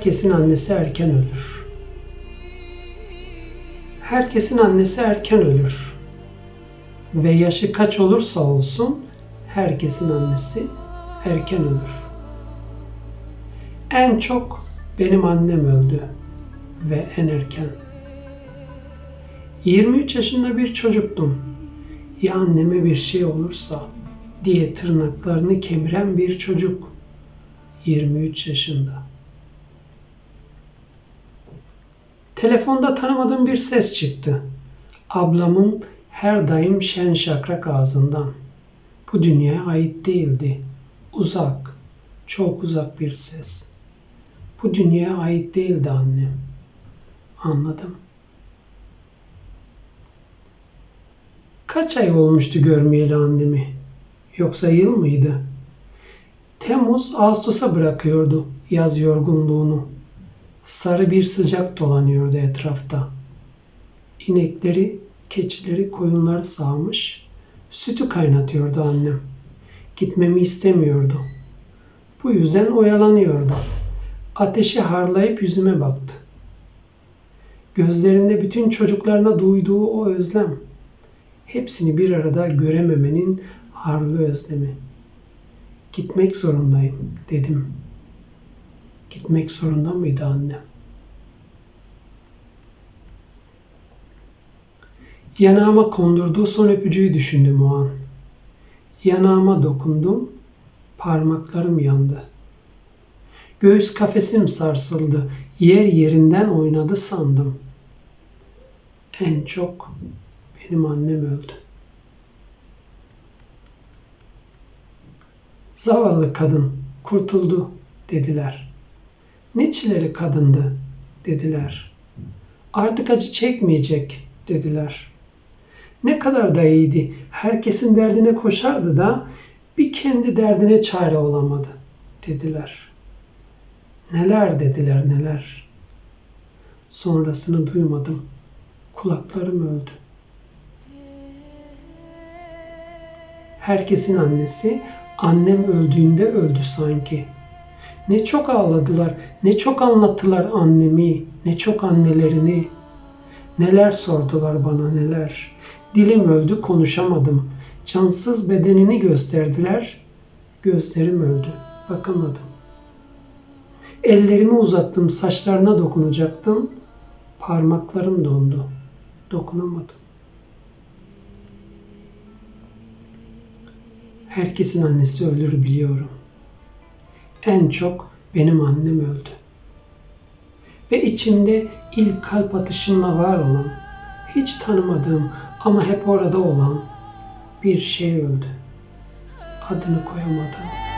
Herkesin annesi erken ölür. Herkesin annesi erken ölür. Ve yaşı kaç olursa olsun herkesin annesi erken ölür. En çok benim annem öldü ve en erken. 23 yaşında bir çocuktum. Ya anneme bir şey olursa diye tırnaklarını kemiren bir çocuk. 23 yaşında. Telefonda tanımadığım bir ses çıktı. Ablamın her daim şen şakrak ağzından. Bu dünyaya ait değildi. Uzak, çok uzak bir ses. Bu dünyaya ait değildi annem. Anladım. Kaç ay olmuştu görmeyeli annemi? Yoksa yıl mıydı? Temmuz Ağustos'a bırakıyordu yaz yorgunluğunu. Sarı bir sıcak dolanıyordu etrafta. İnekleri, keçileri, koyunları sağmış, sütü kaynatıyordu annem. Gitmemi istemiyordu. Bu yüzden oyalanıyordu. Ateşi harlayıp yüzüme baktı. Gözlerinde bütün çocuklarına duyduğu o özlem. Hepsini bir arada görememenin harlı özlemi. Gitmek zorundayım dedim. Gitmek zorunda mıydı annem? Yanağıma kondurduğu son öpücüğü düşündüm o an. Yanağıma dokundum, parmaklarım yandı. Göğüs kafesim sarsıldı, yer yerinden oynadı sandım. En çok benim annem öldü. Zavallı kadın kurtuldu dediler. Ne çileli kadındı dediler. Artık acı çekmeyecek dediler. Ne kadar da iyiydi. Herkesin derdine koşardı da bir kendi derdine çare olamadı dediler. Neler dediler neler. Sonrasını duymadım. Kulaklarım öldü. Herkesin annesi annem öldüğünde öldü sanki. Ne çok ağladılar, ne çok anlattılar annemi, ne çok annelerini. Neler sordular bana neler. Dilim öldü konuşamadım. Cansız bedenini gösterdiler. Gözlerim öldü. Bakamadım. Ellerimi uzattım, saçlarına dokunacaktım. Parmaklarım dondu. Dokunamadım. Herkesin annesi ölür biliyorum. En çok benim annem öldü. Ve içimde ilk kalp atışımla var olan, hiç tanımadığım ama hep orada olan bir şey öldü. Adını koyamadım.